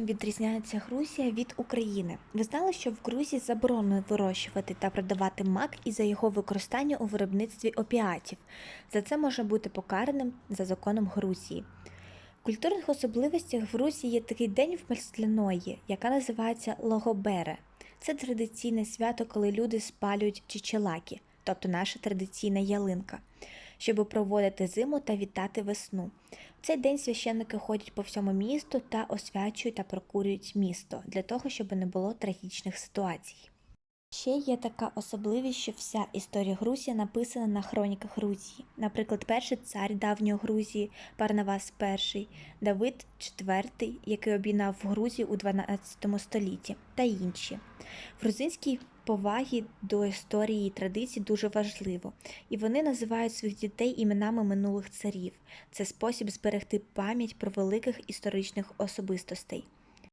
Відрізняється Грузія від України. Ви знали, що в Грузії заборонено вирощувати та продавати мак із-за його використання у виробництві опіатів. За це може бути покараним за законом Грузії. В культурних особливостях в Грузії є такий день в Масляної, яка називається Логобере. Це традиційне свято, коли люди спалюють чичелаки, тобто наша традиційна ялинка, щоб проводити зиму та вітати весну. В цей день священники ходять по всьому місту та освячують та прокурюють місто для того, щоб не було трагічних ситуацій. Ще є така особливість, що вся історія Грузії написана на хроніках Грузії. Наприклад, перший цар давньої Грузії Парнавас І, Давид IV, який об'єднав Грузію у 12 столітті, та інші. В грузинській повагі до історії і традицій дуже важливо, і вони називають своїх дітей іменами минулих царів. Це спосіб зберегти пам'ять про великих історичних особистостей.